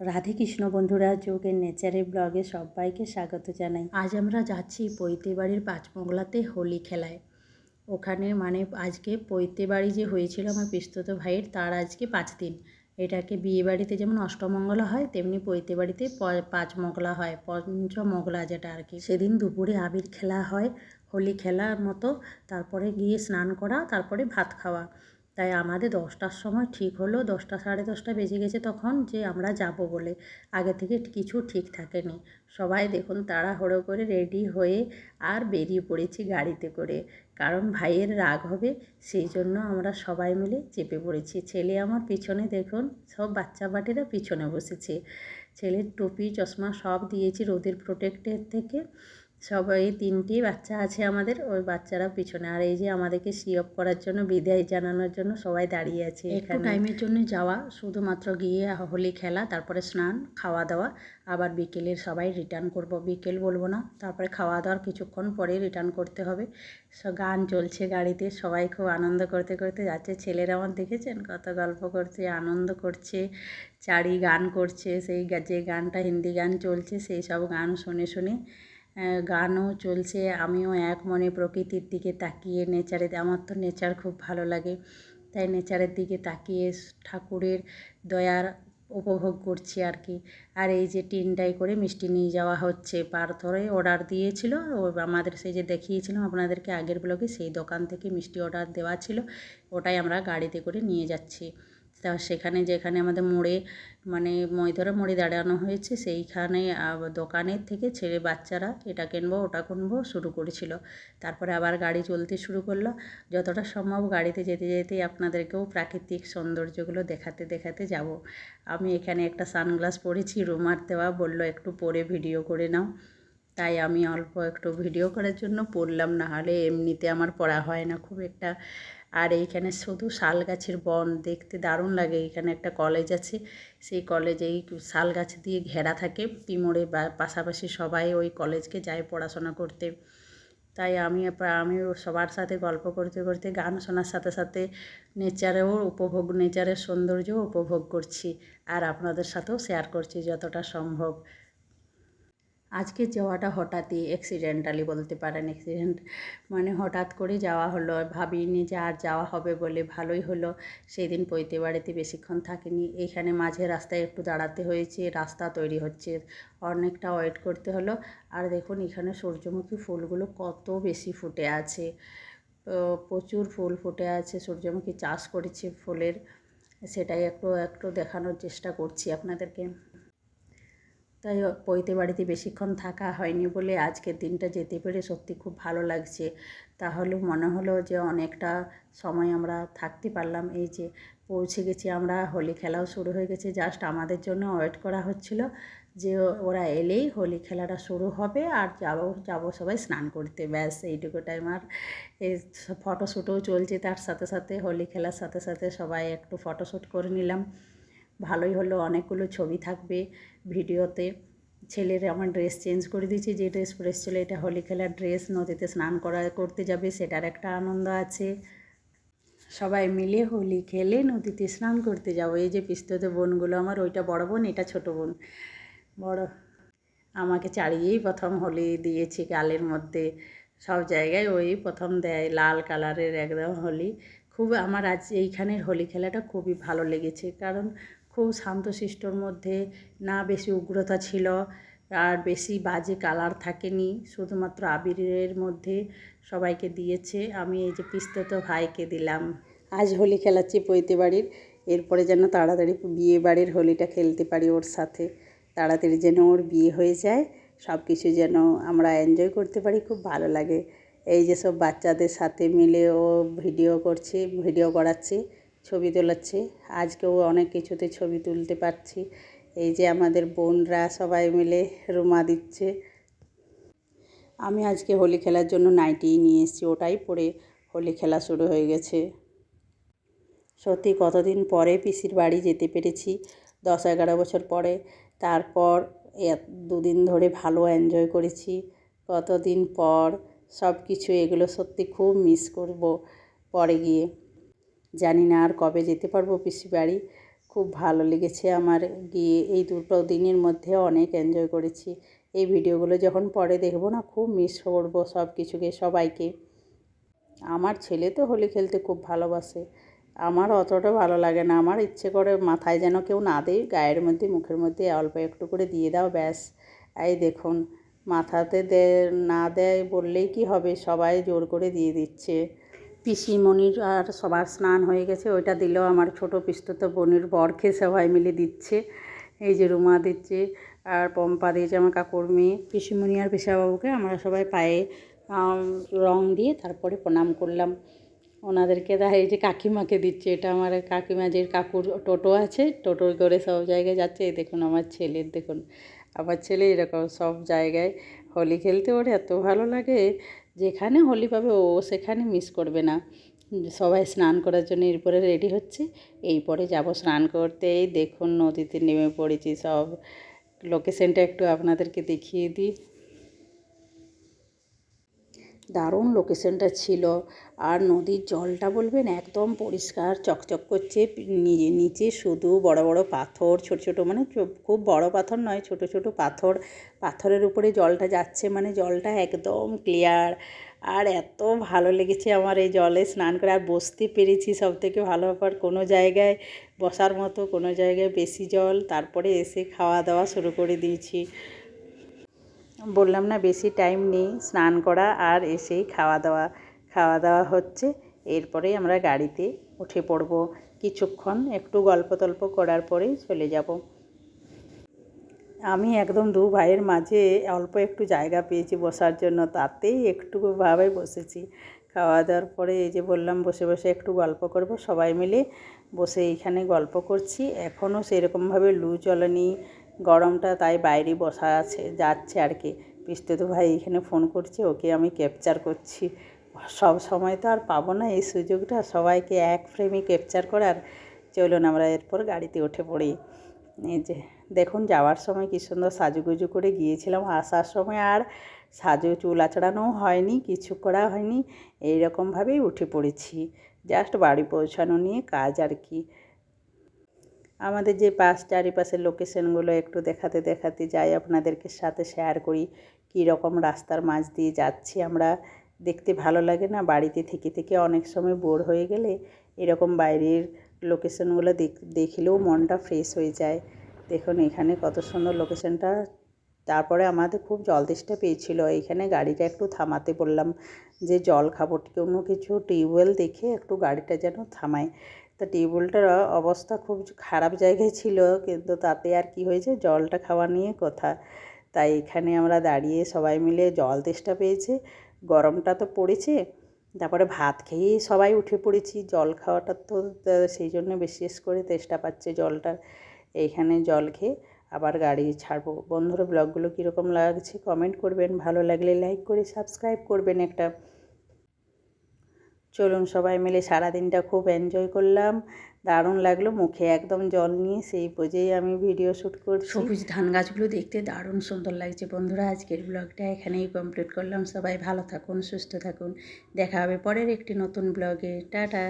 রাধে কৃষ্ণ বন্ধুরা, যোগের নেচারের ব্লগে সবাইকে স্বাগত জানাই। আজ আমরা যাচ্ছি পৈতে বাড়ির পাঁচমংলাতে হোলি খেলায়। ওখানে মানে আজকে পৈতে বাড়ি যে হয়েছিল আমার পিস্তত ভাইয়ের, তার আজকে পাঁচ দিন। এটাকে বিয়ে বাড়িতে যেমন অষ্টমঙ্গলা হয়, তেমনি পৈতে বাড়িতে পাঁচ মগলা হয়, পঞ্চমগলা যেটা আর কি। সেদিন দুপুরে আবির খেলা হয়, হোলি খেলার মতো, তারপরে গিয়ে স্নান করা, তারপরে ভাত খাওয়া। তাই আমাদের দশটার সময় ঠিক হলো, দশটা সাড়ে দশটা বেজে গেছে তখন যে আমরা যাব বলে। আগে থেকে কিছু ঠিক থাকেনি। সবাই দেখুন তাড়াহুড়ো করে রেডি হয়ে আর বেরিয়ে পড়েছি গাড়িতে করে। কারণ ভাইয়ের রাগ হবে, সেই জন্য আমরা সবাই মিলে চেপে পড়েছি। ছেলে আমার পিছনে দেখুন, সব বাচ্চা বাটিরা পিছনে বসেছে। ছেলের টুপি, চশমা সব দিয়েছি রোদের প্রোটেক্টের থেকে। সবাই তিনটি বাচ্চা আছে আমাদের ওই বাচ্চারা পিছনে। আর এই যে আমাদেরকে সি অফ করার জন্য বিদায় জানানোর জন্য সবাই দাঁড়িয়ে আছে একটু টাইমের জন্য যাওয়া শুধুমাত্র গিয়ে হোলি খেলা তারপরে স্নান খাওয়া দাওয়া আবার বিকেলের সবাই রিটার্ন করব। বিকেল বলব না তারপরে খাওয়া দাওয়ার কিছুক্ষণ পরে রিটার্ন করতে হবে। সব গান চলছে গাড়িতে সবাই খুব আনন্দ করতে করতে যাচ্ছে। ছেলেরা আমার দেখেছেন? কত গল্প করছে আনন্দ করছে চারি গান করছে সেই যে গানটা হিন্দি গান চলছে সেই সব গান শুনে শুনে গানও চলছে। আমিও এক মনে প্রকৃতির দিকে তাকিয়ে নেচারে আমার তো নেচার খুব ভালো লাগে। তাই নেচারের দিকে তাকিয়ে ঠাকুরের দয়ার উপভোগ করছি আর কি। আর এই যে টিনটাই করে মিষ্টি নিয়ে যাওয়া হচ্ছে। পার্থরে অর্ডার দিয়েছিল। ও আমাদের সেই যে দেখিয়েছিলাম, আপনাদেরকে আগের ব্লগে সেই দোকান থেকে মিষ্টি অর্ডার দেওয়া ছিল। ওটাই আমরা গাড়িতে করে নিয়ে যাচ্ছি। তা সেখানে যেখানে আমাদের মোড়ে মানে ময়ধরা মোড়ে দাঁড়ানো হয়েছে, সেইখানে দোকানের থেকে ছেলে বাচ্চারা এটা কিনবো, ওটা কিনবো শুরু করেছিল। তারপরে আবার গাড়ি চলতে শুরু করল। যতটা সম্ভব গাড়িতে যেতে যেতে আপনাদেরকেও প্রাকৃতিক সৌন্দর্যগুলো দেখাতে দেখাতে যাব। আমি এখানে একটা সানগ্লাস পরেছি, রুমার দেওয়া বলল, একটু পরে ভিডিও করে নাও। তাই আমি অল্প একটু ভিডিও করার জন্য পড়লাম না হলে এমনিতে আমার পড়া হয় না। খুব একটা আর এইখানে শুধু শাল গাছের বন, দেখতে দারুণ লাগে। এখানে একটা কলেজ আছে। সেই কলেজে এই শাল গাছ দিয়ে ঘেরা থাকে। তিমোড়ে বা পাশাপাশি সবাই ওই কলেজকে যায় পড়াশোনা করতে। তাই আমি আমিও সবার সাথে গল্প করতে করতে, গান শোনার সাথে সাথে নেচারেও উপভোগ, নেচারের সৌন্দর্যও উপভোগ করছি। আর আপনাদের সাথেও শেয়ার করছি যতটা সম্ভব। আজকে যাওয়াটা হঠাৎই অ্যাক্সিডেন্টালি বলতে পারেন অ্যাক্সিডেন্ট মানে হঠাৎ করে যাওয়া হলো ভাবিনি যে আর যাওয়া হবে বলে ভালোই হলো। সেই দিন পৈতে বাড়িতে বেশিক্ষণ থাকিনি। এইখানে মাঝে রাস্তায় একটু দাঁড়াতে হয়েছে, রাস্তা তৈরি হচ্ছে, অনেকটা ওয়েট করতে হলো। আর দেখুন, এখানে সূর্যমুখী ফুলগুলো কত বেশি ফুটে আছে। প্রচুর ফুল ফুটে আছে, সূর্যমুখী চাষ করেছে ফুলের। সেটাই একটু একটু দেখানোর চেষ্টা করছি আপনাদেরকে। তাই পৈতে বাড়িতে বেশিক্ষণ থাকা হয়নি বলে আজকের দিনটা যেতে পেরে সত্যি খুব ভালো লাগছে। তাহলে মনে হলো যে অনেকটা সময় আমরা থাকতে পারলাম। এই যে পৌঁছে গেছি আমরা, হোলি খেলাও শুরু হয়ে গেছে। জাস্ট আমাদের জন্য ওয়েট করা হচ্ছিল যে ওরা এলেই হোলি খেলাটা শুরু হবে আর যাব যাব সবাই স্নান করতে। ব্যাস, এইটুকু টাইম আর এই ফটোশ্যুটও চলছে। তার সাথে সাথে হোলি খেলার সাথে সাথে সবাই একটু ফটোশ্যুট করে নিলাম। ভালোই হলো, অনেকগুলো ছবি থাকবে। ভিডিওতে ছেলের আমার ড্রেস চেঞ্জ করে দিয়েছি, যে ড্রেস পরে ছিল, এটা হোলি খেলার ড্রেস নদীতে স্নান করা, করতে যাবে, সেটার একটা আনন্দ আছে। সবাই মিলে হোলি খেলে নদীতে স্নান করতে যাব। এই যে পিস্ততে বোনগুলো আমার, ওইটা বড় বোন, এটা ছোট বোন। বড়। আমাকে চাড়িয়েই প্রথম হোলি দিয়েছে গালের মধ্যে। সব জায়গায় ওই প্রথম দেয় লাল কালারের একদম হোলি। খুব আমার আজ এইখানের হোলি খেলাটা খুবই ভালো লেগেছে। কারণ খুব শান্তশিষ্টর মধ্যে, না বেশি উগ্রতা ছিল আর বেশি বাজে কালার থাকেনি। শুধুমাত্র আবিরের মধ্যে সবাইকে দিয়েছে। আমি এই যে পিস্তত ভাইকে দিলাম। আজ হোলি খেলাচ্ছি পৈতে বাড়ির। এরপরে যেন তাড়াতাড়ি বিয়ে বাড়ির হোলিটা খেলতে পারি ওর সাথে। তাড়াতাড়ি যেন ওর বিয়ে হয়ে যায় সব কিছু যেন আমরা এনজয় করতে পারি, খুব ভালো লাগে। এই যে সব বাচ্চাদের সাথে মিলে ও ভিডিও করছে ভিডিও করাচ্ছে। ছবি তোলাচ্ছে আজকেও অনেক কিছুতে ছবি তুলতে পারছি। এই যে আমাদের বোনরা সবাই মিলে রুমা দিচ্ছে। আমি আজকে হোলি খেলার জন্য নাইটি নিয়ে এসেছি, ওটাই পরে হোলি খেলা শুরু হয়ে গেছে। সত্যি কতদিন পরে পিসির বাড়ি যেতে পেরেছি, দশ এগারো বছর পরে। তারপর দুদিন ধরে ভালো এনজয় করেছি। কতদিন পর সব কিছু এগুলো সত্যি খুব মিস করব পরে গিয়ে। জানি না আর কবে যেতে পারব পিসি বাড়ি। খুব ভালো লেগেছে আমার গিয়ে এই দুটো দিনের মধ্যে অনেক এনজয় করেছি। এই ভিডিওগুলো যখন পরে দেখব না খুব মিস করব সব কিছুকে সবাইকে। আমার ছেলে তো হোলি খেলতে খুব ভালোবাসে। আমার অতটা ভালো লাগে না। আমার ইচ্ছে করে মাথায় যেন কেউ না দেয়, গায়ের মধ্যে, মুখের মধ্যে অল্প একটু করে দিয়ে দাও, ব্যাস। এই দেখুন, মাথাতে দে না দেয় বললেই কি হবে? সবাই জোর করে দিয়ে দিচ্ছে। পিসিমণির আর সবার স্নান হয়ে গেছে, ওইটা দিলেও আমার ছোটো পিস্তত বোনের বরকে সবাই মিলে দিচ্ছে। এই যে রুমা দিচ্ছে আর পম্পা দিয়েছে আমার কাকুর মেয়ে। পিসিমণি আর পিসাবাবুকে আমরা সবাই পায়ে রং দিয়ে তারপরে প্রণাম করলাম। ওনাদেরকে দেখা এই যে কাকিমাকে দিচ্ছে, এটা আমার কাকিমা যে কাকুর টোটো আছে, টোটো করে সব জায়গায় যাচ্ছে। এই দেখুন আমার ছেলের, দেখুন আমার ছেলে এরকম সব জায়গায় হোলি খেলতে ওর এত ভালো লাগে। যেখানে হোলি পাবে ও সেখানে মিস করবে না। সবাই স্নান করার জন্য এরপরে রেডি হচ্ছে। এই পরে যাব স্নান করতে। দেখুন নদীতে নেমে পড়েছি সব। লোকেশনটা একটু আপনাদেরকে দেখিয়ে দিই। দারুণ লোকেশনটা ছিল। আর নদীর জলটা বলবেন একদম পরিষ্কার, চকচক করছে নিচে নিচে শুধু বড় বড় পাথর, ছোট ছোট মানে খুব বড় পাথর নয়, ছোট ছোট পাথর। পাথরের উপরে জলটা যাচ্ছে মানে জলটা একদম ক্লিয়ার আর এত ভালো লেগেছে আমার এই জলে স্নান করে। আর বসতে পেরেছি সব থেকে ভালো ব্যাপার, কোনো জায়গায় বসার মতো কোনো জায়গায় বেশি জল। তারপরে এসে খাওয়া দাওয়া শুরু করে দিয়েছি। বললাম না বেশি টাইম নেই, স্নান করা আর এসেই খাওয়া দাওয়া খাওয়া দাওয়া হচ্ছে। এরপরেই আমরা গাড়িতে উঠে পড়ব। কিছুক্ষণ একটু গল্প তল্প করার পরেই চলে যাব। আমি একদম দু ভাইয়ের মাঝে অল্প একটু জায়গা পেয়েছি বসার জন্য, তাতেই একটুভাবে বসেছি। খাওয়া দাওয়ার পরে এই যে বললাম, বসে বসে একটু গল্প করব। সবাই মিলে বসে এইখানে গল্প করছি। এখনও সেরকমভাবে লু চলেনি গরমটা তাই বাইরে বসা আছে, যাচ্ছে আর কি। পিস্তুত ভাই এখানে ফোন করছে, ওকে আমি ক্যাপচার করছি। সব সময় তো আর পাবো না এই সুযোগটা, সবাইকে এক ফ্রেমে ক্যাপচার করার। চলুন আমরা এরপর গাড়িতে উঠে পড়ি। এই যে, দেখুন যাওয়ার সময় কী সুন্দর সাজুগুজু করে গিয়েছিলাম। আসার সময় আর সাজু চুল আচড়ানোও হয়নি, কিছু করা হয়নি। এইরকমভাবেই উঠে পড়েছি। জাস্ট বাড়ি পৌঁছানো নিয়ে কাজ আর কি। আমাদের যে পাশ চারিপাশের লোকেশনগুলো একটু দেখাতে দেখাতে যাই, আপনাদেরকে সাথে শেয়ার করি কী রকম রাস্তার মাঝ দিয়ে যাচ্ছি আমরা। দেখতে ভালো লাগে না, বাড়িতে থেকে থেকে অনেক সময় বোর হয়ে গেলে এরকম বাইরের লোকেশনগুলো দেখ, দেখলেও মনটা ফ্রেশ হয়ে যায়। দেখুন এখানে কত সুন্দর লোকেশনটা। তারপরে আমাদের খুব জল তেষ্টা পেয়েছিল এইখানে গাড়িটা একটু থামাতে বললাম যে জল খাব, কোনো কিছু টিউবওয়েল দেখে একটু গাড়িটা যেন থামায়। তা টিউবওয়েলটার অবস্থা খুব খারাপ জায়গায় ছিল, কিন্তু তাতে আর কি হয়েছে? জলটা খাওয়া নিয়ে কথা। তাই এখানে আমরা দাঁড়িয়ে সবাই মিলে জল তেষ্টা পেয়েছে, গরমটা তো পড়েছে। তারপরে ভাত খেয়েই সবাই উঠে পড়েছি, জল খাওয়াটা তো সেই জন্য বিশেষ করে তেষ্টা পাচ্ছে জলটার এইখানে জল খেয়ে আবার গাড়ি ছাড়বো। বন্ধুরা, ব্লগগুলো কীরকম লাগছে? কমেন্ট করবেন। ভালো লাগলে লাইক করে সাবস্ক্রাইব করবেন একটা। চলুন সবাই মিলে সারাদিনটা খুব এনজয় করলাম। দারুণ লাগল, মুখে একদম জল নিয়ে সেই বোঝেই আমি ভিডিও শ্যুট করছি। সবুজ ধান গাছগুলো দেখতে দারুণ সুন্দর লাগছে বন্ধুরা। আজকের ব্লগটা এখানেই কমপ্লিট করলাম। সবাই ভালো থাকুন, সুস্থ থাকুন। দেখা হবে পরের একটি নতুন ব্লগে টাটা।